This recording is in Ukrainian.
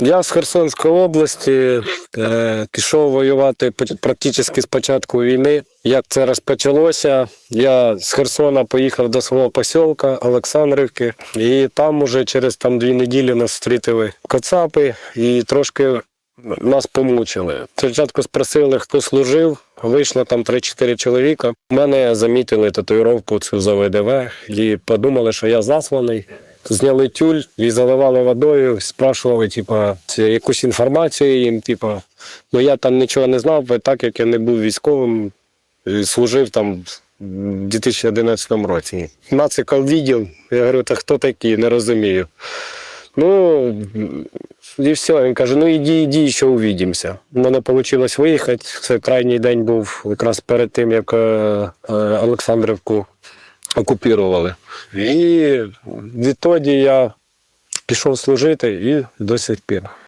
Я з Херсонської області е, пішов воювати практично з початку війни. Як це розпочалося, я з Херсона поїхав до свого посілка Олександрівки, і там уже через там дві неділі нас зустріли кацапи і трошки нас помучили. Спочатку спросили, хто служив. Вийшло там 3-4 чоловіка. Мене замітили татуїровку цю за ВДВ і подумали, що я засланий. Зняли тюль і заливали водою, спрашували, типа, якусь інформацію їм, типа, ну я там нічого не знав, так як я не був військовим, і служив там в 2011 році. Нацикав відділ, я говорю, та хто такі, не розумію. Ну, і все, він каже, ну іди, іди, ще увидимося. У мене вийшло виїхати. Це крайній день був якраз перед тим, як е, е, Олександрівку окупували. І відтоді я пішов служити і до сих пір.